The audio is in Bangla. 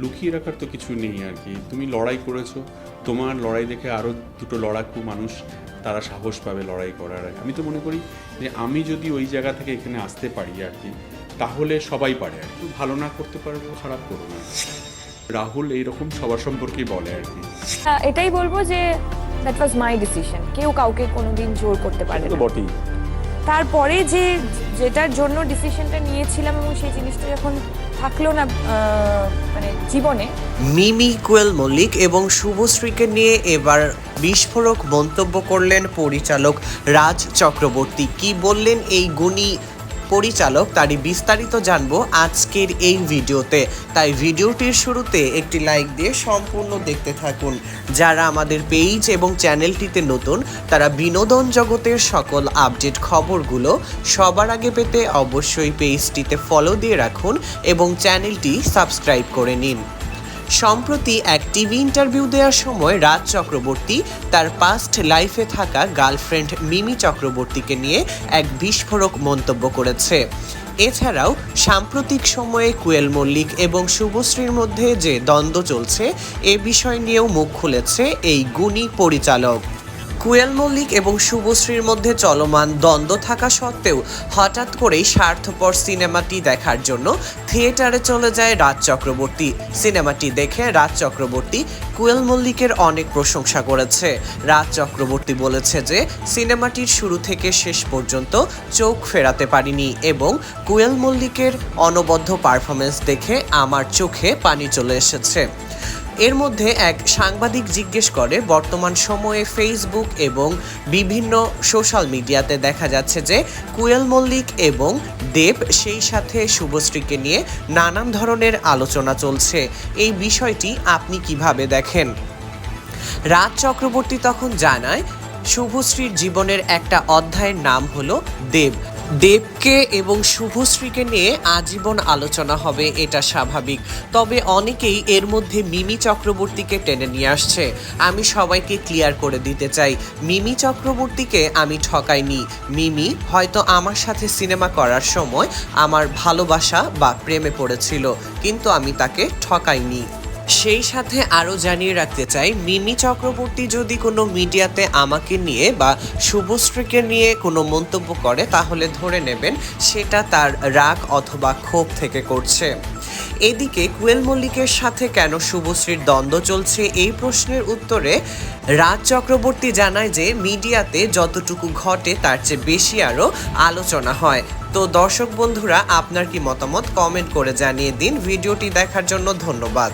লুকিয়ে রাখার তো কিছু নেই আর কি। তুমি লড়াই করেছ। তোমার লড়াই দেখে আরও দুটো লড়াকু মানুষ তারা সাহস পাবে লড়াই করার। আমি তো মনে করি যে আমি যদি ওই জায়গা থেকে এখানে আসতে পারি আর কি তাহলে সবাই পারে আর কি। ভালো না করতে পারব খারাপ করব না। রাহুল এইরকম সবার সম্পর্কেই বলে আর কি। এটাই বলব যে দ্যাট ওয়াজ মাই ডিসিশন কেউ কাউকে কোনোদিন জোর করতে পারে তো না। বটেই। তারপরে যে যেটার জন্য ডিসিশনটা নিয়েছিলাম এবং সেই জিনিসটা যখন থাকল না মানে জীবনে। মিমি কুয়েল মল্লিক এবং শুভশ্রীকে নিয়ে এবার বিস্ফোরক মন্তব্য করলেন পরিচালক রাজ চক্রবর্তী। কি বললেন এই গুণী পরিচালক তারই বিস্তারিত জানব আজকের এই ভিডিওতে। তাই ভিডিওটির শুরুতে একটি লাইক দিয়ে সম্পূর্ণ দেখতে থাকুন। যারা আমাদের পেজ এবং চ্যানেলটিতে নতুন, তারা বিনোদন জগতের সকল আপডেট খবরগুলো সবার আগে পেতে অবশ্যই পেজটিতে ফলো দিয়ে রাখুন এবং চ্যানেলটি সাবস্ক্রাইব করে নিন। সম্প্রতি এক টিভি ইন্টারভিউ দেওয়ার সময় রাজ চক্রবর্তী তার পাস্ট লাইফে থাকা গার্লফ্রেন্ড মিমি চক্রবর্তীকে নিয়ে এক বিস্ফোরক মন্তব্য করেছে। এছাড়াও সাম্প্রতিক সময়ে কুয়েল মল্লিক এবং শুভশ্রীর মধ্যে যে দ্বন্দ্ব চলছে, এ বিষয় নিয়েও মুখ খুলেছে এই গুণী পরিচালক। কুয়েল মল্লিক এবং শুভশ্রীর মধ্যে চলমান দ্বন্দ্ব থাকা সত্ত্বেও হঠাৎ করেই স্বার্থপর সিনেমাটি দেখার জন্য থিয়েটারে চলে যায় রাজ চক্রবর্তী। সিনেমাটি দেখে রাজ চক্রবর্তী কুয়েল মল্লিকের অনেক প্রশংসা করেছে। রাজ চক্রবর্তী বলেছে যে, সিনেমাটির শুরু থেকে শেষ পর্যন্ত চোখ ফেরাতে পারিনি এবং কুয়েল মল্লিকের অনবদ্য পারফরমেন্স দেখে আমার চোখে পানি চলে এসেছে। এর মধ্যে এক সাংবাদিক জিজ্ঞেস করে, বর্তমান সময়ে ফেসবুক এবং বিভিন্ন সোশ্যাল মিডিয়াতে দেখা যাচ্ছে যে কুয়েল মল্লিক এবং দেব সেই সাথে শুভশ্রীকে নিয়ে নানান ধরনের আলোচনা চলছে। এই বিষয়টি আপনি কীভাবে দেখেন? রাজ চক্রবর্তী তখন জানায়, শুভশ্রীর জীবনের একটা অধ্যায়ের নাম হলো দেব। দেবকে এবং শুভশ্রীকে নিয়ে আজীবন আলোচনা হবে, এটা স্বাভাবিক। তবে অনেকেই এর মধ্যে মিমি চক্রবর্তীকে টেনে নিয়ে আসছে। আমি সবাইকে ক্লিয়ার করে দিতে চাই, মিমি চক্রবর্তীকে আমি ঠকাইনি। মিমি হয়তো আমার সাথে সিনেমা করার সময় আমার ভালোবাসা বা প্রেমে পড়েছিল, কিন্তু আমি তাকে ঠকাইনি। সেই সাথে আরও জানিয়ে রাখতে চাই, মিমি চক্রবর্তী যদি কোনো মিডিয়াতে আমাকে নিয়ে বা শুভশ্রীকে নিয়ে কোনো মন্তব্য করে, তাহলে ধরে নেবেন সেটা তার রাগ অথবা ক্ষোভ থেকে করছে। এদিকে কুয়েল মল্লিকের সাথে কেন শুভশ্রীর দ্বন্দ্ব চলছে এই প্রশ্নের উত্তরে রাজ চক্রবর্তী জানায় যে, মিডিয়াতে যতটুকু ঘটে তার চেয়ে বেশি আরও আলোচনা হয়। তো দর্শক বন্ধুরা, আপনার কি মতামত? কমেন্ট করে জানিয়ে দিন। ভিডিওটি দেখার জন্য ধন্যবাদ।